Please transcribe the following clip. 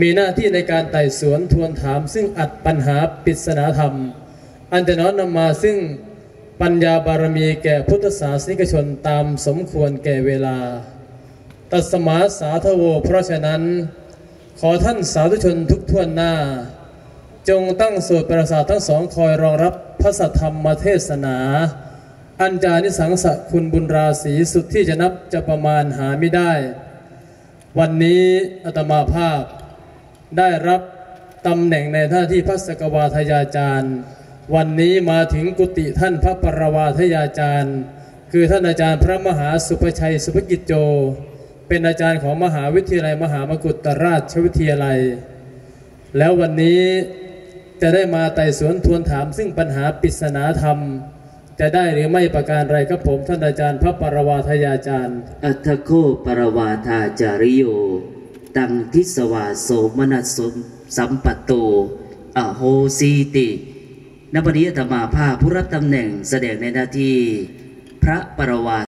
มีหน้าที่ในการไต่สวนทวนถาม ซึ่งอัดปัญหาปริศนาธรรม อันจะน้อมนำมาซึ่งปัญญาบารมีแก่พุทธศาสนิกชนตามสมควรแก่เวลา ตัสมาสาธโว เพราะฉะนั้น ขอท่านสาธุชนทุกท่วนหน้า จงตั้งสวดประสาททั้งสองคอยรองรับพระสัทธรรมเทศนา อันจานิสังสะคุณบุญราศีสุดที่จะนับจะประมาณหาไม่ได้ วันนี้อาตมาภาพ ได้รับตำแหน่งในหน้าที่พระสกวาทยาจารย์ วันนี้มาถึงกุฏิท่านพระปรวาทยาจารย์ คือท่านอาจารย์พระมหาสุภชัยสุภกิจโจ เป็นอาจารย์ของมหาวิทยาลัยมหามกุฏราชวิทยาลัย แล้ววันนี้จะได้มาไต่สวนทวนถามซึ่งปัญหาปริศนาธรรม จะได้หรือไม่ประการไรครับผมท่านอาจารย์พระปรวาทยาจารย์ อัทโคปรวาทาจาริโย ตังทิสวาโสมนัสสมสัมปัตโตอโหสีตินบดีธรรมาภาผู้รับตำแหน่งแสดงในหน้าที่ พระปรวา